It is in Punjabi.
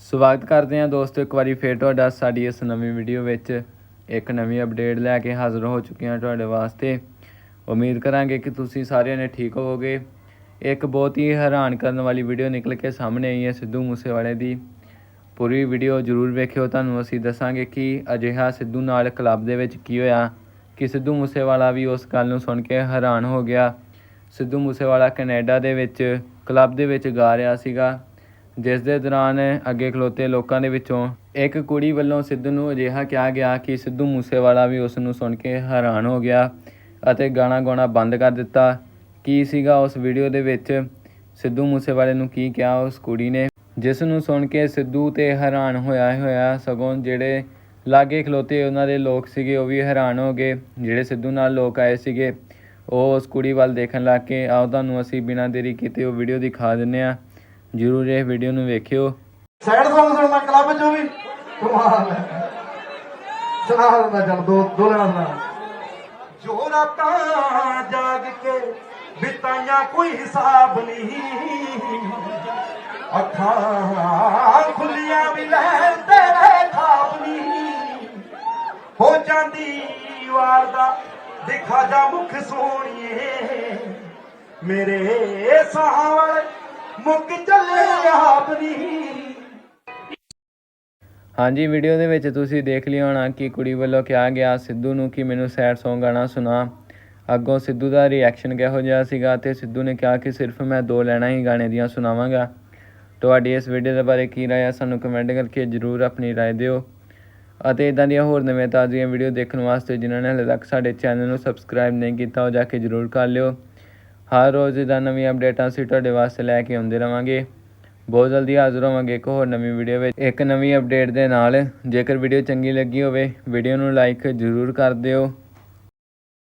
ਸਵਾਗਤ ਕਰਦੇ ਹਾਂ ਦੋਸਤੋ, ਇੱਕ ਵਾਰੀ ਫੇਰ ਤੁਹਾਡਾ ਸਾਡੀ ਇਸ ਨਵੀਂ ਵੀਡੀਓ ਵਿੱਚ। ਇੱਕ ਨਵੀਂ ਅਪਡੇਟ ਲੈ ਕੇ ਹਾਜ਼ਰ ਹੋ ਚੁੱਕੇ ਹਾਂ ਤੁਹਾਡੇ ਵਾਸਤੇ। ਉਮੀਦ ਕਰਾਂਗੇ ਕਿ ਤੁਸੀਂ ਸਾਰਿਆਂ ਨੇ ਠੀਕ ਹੋਵੋਗੇ। ਇੱਕ ਬਹੁਤ ਹੀ ਹੈਰਾਨ ਕਰਨ ਵਾਲੀ ਵੀਡੀਓ ਨਿਕਲ ਕੇ ਸਾਹਮਣੇ ਆਈ ਹੈ ਸਿੱਧੂ ਮੂਸੇਵਾਲੇ ਦੀ। ਪੂਰੀ ਵੀਡੀਓ ਜ਼ਰੂਰ ਵੇਖਿਓ। ਤੁਹਾਨੂੰ ਅਸੀਂ ਦੱਸਾਂਗੇ ਕਿ ਅਜਿਹਾ ਸਿੱਧੂ ਨਾਲ ਕਲੱਬ ਦੇ ਵਿੱਚ ਕੀ ਹੋਇਆ, ਕਿ ਸਿੱਧੂ ਮੂਸੇਵਾਲਾ ਵੀ ਉਸ ਗੱਲ ਨੂੰ ਸੁਣ ਕੇ ਹੈਰਾਨ ਹੋ ਗਿਆ। ਸਿੱਧੂ ਮੂਸੇਵਾਲਾ ਕੈਨੇਡਾ ਦੇ ਵਿੱਚ ਕਲੱਬ ਦੇ ਵਿੱਚ ਗਾ ਰਿਹਾ ਸੀਗਾ। ਜਿਸ ਦੇ ਦੌਰਾਨ ਅੱਗੇ ਖਲੋਤੇ ਲੋਕਾਂ ਦੇ ਵਿੱਚੋਂ ਇੱਕ ਕੁੜੀ ਵੱਲੋਂ ਸਿੱਧੂ ਨੂੰ ਅਜਿਹਾ ਕਿਹਾ ਗਿਆ ਕਿ ਸਿੱਧੂ ਮੂਸੇਵਾਲਾ ਵੀ ਉਸ ਨੂੰ ਸੁਣ ਕੇ ਹੈਰਾਨ ਹੋ ਗਿਆ ਅਤੇ ਗਾਣਾ ਗਾਉਣਾ ਬੰਦ ਕਰ ਦਿੱਤਾ। ਕੀ ਸੀਗਾ ਉਸ ਵੀਡੀਓ ਦੇ ਵਿੱਚ? ਸਿੱਧੂ ਮੂਸੇਵਾਲੇ ਨੂੰ ਕੀ ਕਿਹਾ ਉਸ ਕੁੜੀ ਨੇ? ਜਿਸ ਨੂੰ ਸੁਣ ਕੇ ਸਿੱਧੂ ਤੇ ਹੈਰਾਨ ਹੋਇਆ ਹੋਇਆ ਸਗੋਂ ਜਿਹੜੇ ਲਾਗੇ ਖਲੋਤੇ ਉਹਨਾਂ ਦੇ ਲੋਕ ਸੀਗੇ ਉਹ ਵੀ ਹੈਰਾਨ ਹੋ ਗਏ। ਜਿਹੜੇ ਸਿੱਧੂ ਨਾਲ ਲੋਕ ਆਏ ਸੀਗੇ, ਉਹ ਉਸ ਕੁੜੀ ਵੱਲ ਦੇਖਣ ਲੱਗ ਕੇ, ਆਓ ਤੁਹਾਨੂੰ ਅਸੀਂ ਬਿਨਾਂ ਦੇਰੀ ਕੀਤੇ ਉਹ ਵੀਡੀਓ ਦਿਖਾ ਦਿੰਨੇ ਆ ਜਰੂਰ ਇਹ ਵੀਡੀਓ ਨੂੰ ਵੇਖਿਓ। ਸੈਡ Song ਸੁਣਨਾ ਕਲੱਬ ਚੋਂ ਵੀ ਕਮਾਲ ਹੈ। ਸੁਣਾ ਦਿੰਦਾ ਚੱਲ ਦੋ ਦੋ ਲੈਣਾ ਸੁਣਾ ਜੋ ਰਾਤਾਂ ਜਾਗ ਕੇ ਬਿਤਾਈਆਂ ਕੋਈ ਹਿਸਾਬ ਨਹੀਂ। ਅੱਖਾਂ ਖੁੱਲੀਆਂ ਵੀ ਲੈਣ ਤੇਰੇ ਖਾਬ ਨਹੀਂ। ਹੋ ਜਾਂਦੀ ਵਾਰ ਦਾ ਦਿਖਾ ਜਾ ਮੁਖ ਸੋਹਣੀਏ। ਮੇਰੇ ਸਾਹਾਂ ਵਾਲੇ ਮੁੱਕ ਚੱਲੇ ਹਾਂਜੀ, ਵੀਡੀਓ ਦੇ ਵਿੱਚ ਤੁਸੀਂ ਦੇਖ ਲਿਆ ਹੋਣਾ ਕਿ ਕੁੜੀ ਵੱਲੋਂ ਕਿਹਾ ਗਿਆ, ਸਿੱਧੂ ਨੂੰ ਕਿ ਮੈਨੂੰ ਸੈਡ Song ਗਾਣਾ ਸੁਣਾ। ਅੱਗੋਂ ਸਿੱਧੂ ਦਾ ਰਿਐਕਸ਼ਨ ਕਿਹੋ ਜਿਹਾ ਸੀਗਾ ਤੇ ਸਿੱਧੂ ਨੇ ਕਿਹਾ ਕਿ ਸਿਰਫ ਮੈਂ ਦੋ ਲੈਣਾ ਹੀ ਗਾਣੇ ਦੀਆਂ ਸੁਣਾਵਾਂਗਾ। ਤੁਹਾਡੀ ਇਸ ਵੀਡੀਓ ਦੇ ਬਾਰੇ ਕੀ ਰਾਏ ਹੈ ਸਾਨੂੰ ਕਮੈਂਟ ਕਰਕੇ ਜਰੂਰ ਆਪਣੀ ਰਾਏ ਦਿਓ। ਅਤੇ ਇਦਾਂ ਦੀਆਂ ਹੋਰ ਨਵੇਂ ਤਾਜ਼ੀਆਂ ਵੀਡੀਓ ਦੇਖਣ ਵਾਸਤੇ ਜਿਨ੍ਹਾਂ ਨੇ ਹਲੇ ਤੱਕ ਸਾਡੇ ਚੈਨਲ ਨੂੰ ਸਬਸਕ੍ਰਾਈਬ ਨਹੀਂ ਕੀਤਾ, ਉਹ ਜਾ ਕੇ ਜਰੂਰ ਕਰ ਲਿਓ। ਹਰ ਰੋਜ਼ ਦਾ ਨਵੀਆਂ ਅਪਡੇਟਾਂ ਅਸੀਂ ਤੁਹਾਡੇ ਵਾਸਤੇ ਲੈ ਕੇ ਆਉਂਦੇ ਰਵਾਂਗੇ। ਬਹੁਤ ਜਲਦੀ ਹਾਜ਼ਰ ਹੋਵਾਂਗੇ ਇੱਕ ਹੋਰ ਨਵੀਂ ਵੀਡੀਓ ਵਿੱਚ। ਇੱਕ ਨਵੀਂ ਅਪਡੇਟ ਦੇ ਨਾਲ ਜੇਕਰ ਵੀਡੀਓ ਚੰਗੀ ਲੱਗੀ ਹੋਵੇ ਵੀਡੀਓ ਨੂੰ ਲਾਈਕ ਜ਼ਰੂਰ ਕਰ ਦਿਓ।